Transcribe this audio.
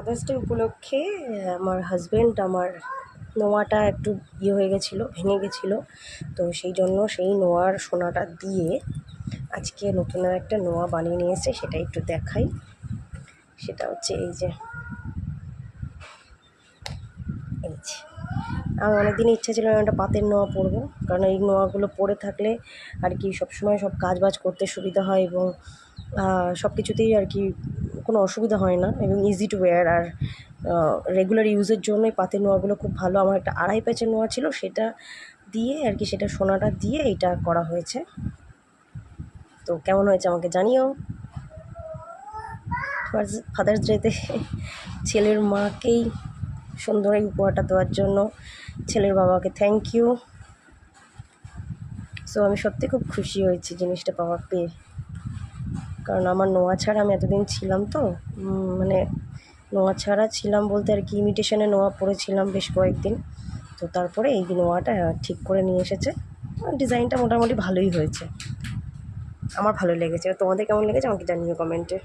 Father's day উপলক্ষে আমার husband আমার নোয়াটা একটু ইয়ে হয়ে গেছিল, ভেঙে গেছিল। তো সেই জন্য সেই নোয়ার সোনাটা দিয়ে আজকে নতুন একটা নোয়া বানিয়ে নিয়ে সেটা একটু দেখাই। সেটা হচ্ছে এই যে এই যে। আমার অনেকদিন ইচ্ছা ছিল আমি একটা পাতের নোয়া পরবো, কারণ এই নোয়াগুলো পরে থাকলে আর কি সবসময় সব কাজ বাজ করতে সুবিধা হয় এবং সব কিছুতেই আর কি কোনো অসুবিধা হয় না এবং ইজি টু ওয়্যার আর রেগুলার ইউজের জন্য এই পাতের নোয়াগুলো খুব ভালো। আমার একটা আড়াই প্যাচের নোয়া ছিল, সেটা দিয়ে আর কি সেটা সোনাটা দিয়ে এটা করা হয়েছে। তো কেমন হয়েছে আমাকে জানিও? ফাদার্স ডেতে ছেলের মাকেই সুন্দর এই উপহারটা দেওয়ার জন্য ছেলের বাবাকে থ্যাংক ইউ সো আমি সত্যি খুব খুশি হয়েছি জিনিসটা পাওয়ার পেয়ে। কারণ আমার নোয়া ছাড়া আমি এতদিন ছিলাম তো মানে নোয়া ছাড়া ছিলাম বলতে আর কি ইমিটেশনে নোয়া পরেছিলাম বেশ কয়েকদিন। তো তারপরে এই নোয়াটা ঠিক করে নিয়ে এসেছে। ডিজাইনটা মোটামুটি ভালোই হয়েছে। আমার ভালো লেগেছে। তোমাদের কেমন লেগেছে আমাকে জানিও কমেন্টে।